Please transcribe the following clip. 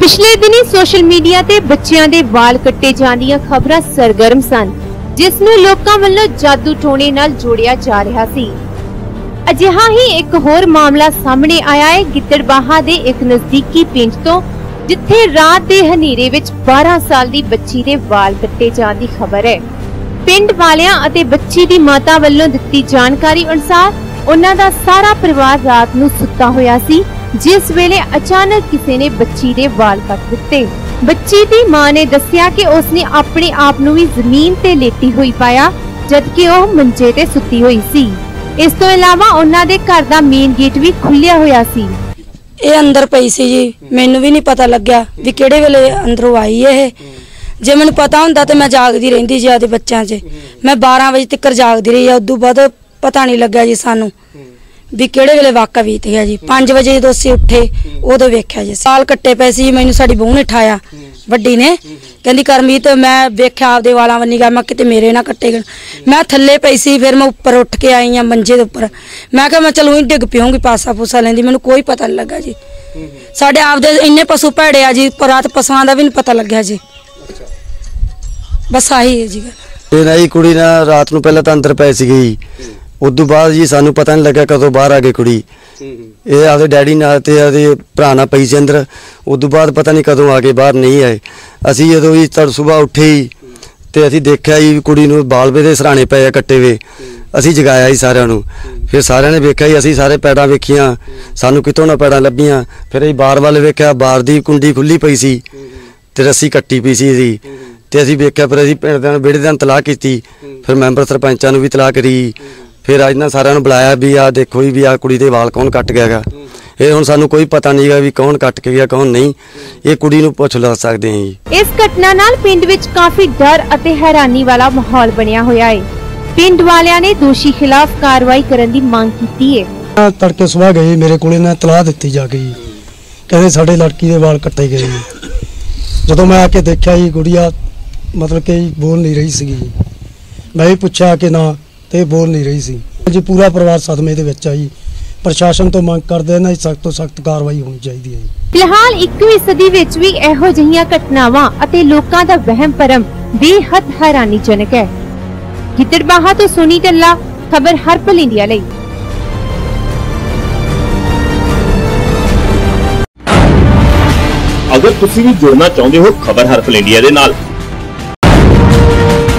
ਪਿਛਲੇ ਦਿਨੀ social media ਤੇ ਬੱਚਿਆਂ ਦੇ ਵਾਲ ਕੱਟੇ ਜਾਣ ਦੀਆਂ ਖਬਰਾਂ ਸਰਗਰਮ ਸਨ, ਜਿਸ ਨੂੰ ਲੋਕਾਂ ਵੱਲੋਂ ਜਾਦੂ ਟੋਣੇ ਨਾਲ ਜੋੜਿਆ ਜਾ ਰਿਹਾ ਸੀ। ਅਜਿਹਾ ਹੀ ਇੱਕ ਹੋਰ ਮਾਮਲਾ ਸਾਹਮਣੇ ਆਇਆ ਹੈ, ਗਿੱਦੜਬਾਹਾ ਦੇ ਇੱਕ ਨਜ਼ਦੀਕੀ ਪਿੰਡ ਤੋਂ, ਜਿੱਥੇ ਰਾਤ ਦੇ ਹਨੇਰੇ ਵਿੱਚ 12 ਸਾਲ ਦੀ ਬੱਚੀ ਦੇ ਵਾਲ ਕੱਟੇ ਜਾਣ ਦੀ ਖਬਰ ਹੈ। ਪਿੰਡ ਵਾਲਿਆਂ ਅਤੇ ਬੱਚੀ ਦੀ ਮਾਤਾ ਵੱਲੋਂ ਦਿੱਤੀ ਜਾਣਕਾਰੀ ਅਨੁਸਾਰ, ਉਹਨਾਂ ਦਾ ਸਾਰਾ ਪਰਿਵਾਰ ਰਾਤ ਨੂੰ ਸੁੱਤਾ ਹੋਇਆ ਸੀ ਜਿਸ ਵੇਲੇ ਅਚਾਨਕ ਕਿਸੇ ਨੇ ਬੱਚੀ ਦੇ ਵਾਲ ਕੱਟ ਦਿੱਤੇ। ਬੱਚੀ ਦੀ ਮਾਂ ਨੇ ਦੱਸਿਆ ਕਿ ਉਸਨੇ ਆਪਣੇ ਆਪ ਨੂੰ ਵੀ ਜ਼ਮੀਨ ਤੇ ਲੇਟੀ ਹੋਈ ਪਾਇਆ, ਜਦਕਿ ਉਹ ਮੰਜੇ ਤੇ ਸੁੱਤੀ ਹੋਈ ਸੀ। ਇਸ ਤੋਂ ਇਲਾਵਾ ਉਹਨਾਂ ਦੇ ਘਰ ਦਾ ਮੇਨ ਗੇਟ ਵੀ ਖੁੱਲਿਆ ਹੋਇਆ ਸੀ। ਇਹ ਅੰਦਰ ਪਈ ਸੀ ਜੀ। ਮੈਨੂੰ ਵੀ ਨਹੀਂ ਪਤਾ ਲੱਗਿਆ ਵੀ ਕਿਹੜੇ ਵੇਲੇ ਅੰਦਰੋਂ ਆਈ ਇਹ। ਜੇ ਮੈਨੂੰ ਪਤਾ ਹੁੰਦਾ ਤੇ ਮੈਂ ਜਾਗਦੀ ਰਹਿੰਦੀ ਜੀ ਆਦੇ ਬੱਚਿਆਂ 'ਚ। ਮੈਂ 12 ਵਜੇ ਤੱਕ ਜਾਗਦੀ ਰਹੀ ਆ, ਉਦੋਂ ਬਾਅਦ ਪਤਾ ਨਹੀਂ ਲੱਗਿਆ ਜੀ ਸਾਨੂੰ। ਵੀ ਕਿਹੜੇ ਵੇਲੇ ਵਾਕਾ ਬੀਤ ਗਿਆ ਜੀ। 5 ਵਜੇ ਜਦੋਂ ਅਸੀਂ ਉੱਠੇ, ਉਦੋਂ ਵੇਖਿਆ ਜੀ। ਸਾਲ ਕੱਟੇ ਪਏ ਸੀ, ਮੈਨੂੰ ਸਾਡੀ ਬਹੂ ਨੇ ਠਾਇਆ, ਵੱਡੀ ਨੇ। ਕਹਿੰਦੀ, ਕਰਮੀਤ, ਮੈਂ ਵੇਖਿਆ ਆਪਦੇ ਵਾਲਾਂ ਵੰਨੀ ਗਿਆ ਮੈਂ ਕਿਤੇ ਮੇਰੇ ਨਾ ਕੱਟੇ ਗਏ। ਮੈਂ ਥੱਲੇ ਪਈ ਸੀ, ਫਿਰ ਮੈਂ ਉੱਪਰ ਉੱਠ ਕੇ ਆਈ ਆ ਮੰਜੇ ਦੇ ਉੱਪਰ। ਮੈਂ ਕਿਹਾ, ਮੈਂ ਚਲੋ ਹੀ ਡਿੱਗ ਪਿਉਂਗੀ ਪਾਸਾ ਪੂਸਾ ਲੈਂਦੀ, ਮੈਨੂੰ ਕੋਈ ਪਤਾ ਨਹੀਂ ਲੱਗਾ ਜੀ। ਸਾਡੇ ਆਪਦੇ ਇੰਨੇ ਪਸ਼ੂ ਭੈੜੇ ਆ ਜੀ ਰਾਤ ਪਸ਼ੂਆਂ ਦਾ ਵੀ ਨਹੀਂ ਪਤਾ ਲੱਗਿਆ ਜੀ। ਬਸ ਆਹੀ ਹੈ ਜੀ ਗੱਲ। ਤੇ ਨਾ ਕੁੜੀ ਨਾ ਰਾਤ ਨੂੰ ਪਹਿਲਾਂ ਤਾਂ ਅੰਦਰ ਪੈ ਸੀ ਜੀ। ਉਦੋਂ ਬਾਅਦ ਜੀ ਸਾਨੂੰ ਪਤਾ ਨਹੀਂ ਲੱਗਾ ਕਦੋਂ ਬਾਹਰ ਆ ਗਈ ਕੁੜੀ। ਇਹ ਆਪਦੇ ਡੈਡੀ ਨਾਲ ਤੇ ਆਪਦੇ ਭਰਾ ਨਾਲ ਪਈ ਸੀ ਅੰਦਰ। ਉਦੋਂ ਬਾਅਦ ਪਤਾ ਨਹੀਂ ਕਦੋਂ ਆ ਕੇ ਬਾਹਰ ਨਹੀਂ ਆਏ। ਅਸੀਂ ਜਦੋਂ ਜੀ ਤੜ ਸਵੇਰ ਉੱਠੇ ਹੀ ਤੇ ਅਸੀਂ ਦੇਖਿਆ ਜੀ ਵੀ ਕੁੜੀ ਨੂੰ ਬਾਲਵੇ ਦੇ ਸਰਾਣੇ ਪਏ ਆ ਕੱਟੇ ਵੇ। ਅਸੀਂ ਜਗਾਇਆ ਜੀ ਸਾਰਿਆਂ ਨੂੰ। ਫਿਰ ਸਾਰਿਆਂ ਨੇ ਵੇਖਿਆ ਜੀ ਅਸੀਂ ਸਾਰੇ ਪੈੜਾਂ ਵੇਖੀਆਂ। ਸਾਨੂੰ ਕਿਤੋਂ ਨਾ ਪੈੜਾਂ ਲੱਭੀਆਂ। ਫਿਰ ਅਸੀਂ ਬਾਰ ਵੱਲ ਵੇਖਿਆ ਬਾਰ ਦੀ ਕੁੰਡੀ ਖੁੱਲੀ ਪਈ ਸੀ। ਤੇ ਰੱਸੀ ਕੱਟੀ ਪਈ ਸੀ ਜੀ ਤੇ ਅਸੀਂ ਵੇਖਿਆ ਫਿਰ ਅਸੀਂ ਪਿੰਡ ਦੇ ਵਿਹੜੇ ਦੇ ਤਲਾਕ ਕੀਤੀ। ਫਿਰ ਮੈਂਬਰ ਸਰਪੰਚਾਂ ਨੂੰ ਵੀ ਤਲਾਕ ਕਰੀ। ਫਿਰ ਅੱਜ ਨਾ ਸਾਰਿਆਂ ਨੂੰ ਬੁਲਾਇਆ ਵੀ ਆ ਦੇਖੋ ਜੀ ਵੀ ਆ ਕੁੜੀ ਦੇ ਵਾਲ ਕੌਣ ਕੱਟ ਗਿਆ ਗਾ ਇਹ ਹੁਣ ਸਾਨੂੰ ਕੋਈ ਪਤਾ ਨਹੀਂਗਾ ਵੀ ਕੌਣ ਕੱਟ ਕੇ ਗਿਆ ਕੌਣ ਨਹੀਂ। ਇਹ ਕੁੜੀ ਨੂੰ ਪੁੱਛ ਲਾ ਸਕਦੇ ਹਾਂ ਜੀ। ਇਸ ਘਟਨਾ ਨਾਲ ਪਿੰਡ ਵਿੱਚ ਕਾਫੀ ਡਰ ਅਤੇ ਹੈਰਾਨੀ ਵਾਲਾ ਮਾਹੌਲ ਬਣਿਆ ਹੋਇਆ ਹੈ ਪਿੰਡ ਵਾਲਿਆਂ ਨੇ ਦੋਸ਼ੀ ਖਿਲਾਫ ਕਾਰਵਾਈ ਕਰਨ ਦੀ ਮੰਗ ਕੀਤੀ ਹੈ ਤੜਕੇ ਸਵੇਰ ਗਈ ਮੇਰੇ ਕੋਲੇ ਨਾ ਤਲਾਹ ਦਿੱਤੀ ਜਾ ਗਈ ਕਹਿੰਦੇ ਸਾਡੇ ਲੜਕੀ ਦੇ ਵਾਲ ਕੱਟੇ ਗਏ ਜੀ। ਜਦੋਂ ਮੈਂ ਆ ਕੇ ਦੇਖਿਆ ਜੀ ਗੁੜੀਆ ਮਤਲਬ ਕਿ ਬੋਲ ਨਹੀਂ ਰਹੀ ਸੀਗੀ। ਮੈਂ ਵੀ ਪੁੱਛਿਆ ਕਿ ਨਾ ਤੇ ਬੋਲ ਨਹੀਂ ਰਹੀ ਸੀ। ਜੀ ਪੂਰਾ ਪਰਿਵਾਰ ਸਦਮੇ ਦੇ ਵਿੱਚ ਆ ਜੀ। ਪ੍ਰਸ਼ਾਸਨ ਤੋਂ ਮੰਗ ਕਰਦੇ ਨੇ ਸਖਤ ਤੋਂ ਸਖਤ ਕਾਰਵਾਈ ਹੋਣੀ ਚਾਹੀਦੀ ਹੈ ਫਿਲਹਾਲ 21ਵੀਂ ਸਦੀ ਵਿੱਚ ਵੀ ਇਹੋ ਜਿਹੀਆਂ ਘਟਨਾਵਾਂ ਅਤੇ ਲੋਕਾਂ ਦਾ ਵਹਿਮ ਭਰਮ ਬੇਹੱਦ ਹੈਰਾਨੀਜਨਕ ਹੈ। ਗਿੱਦੜਬਾਹਾ ਤੋਂ ਸੁਨੀ ਢੱਲਾ ਖਬਰ ਹਰਪਲ ਇੰਡੀਆ ਲਈ। ਅਗਰ ਤੁਸੀਂ ਵੀ ਜੁੜਨਾ ਚਾਹੁੰਦੇ ਹੋ ਖਬਰ ਹਰਫਲ ਇੰਡੀਆ ਦੇ ਨਾਲ।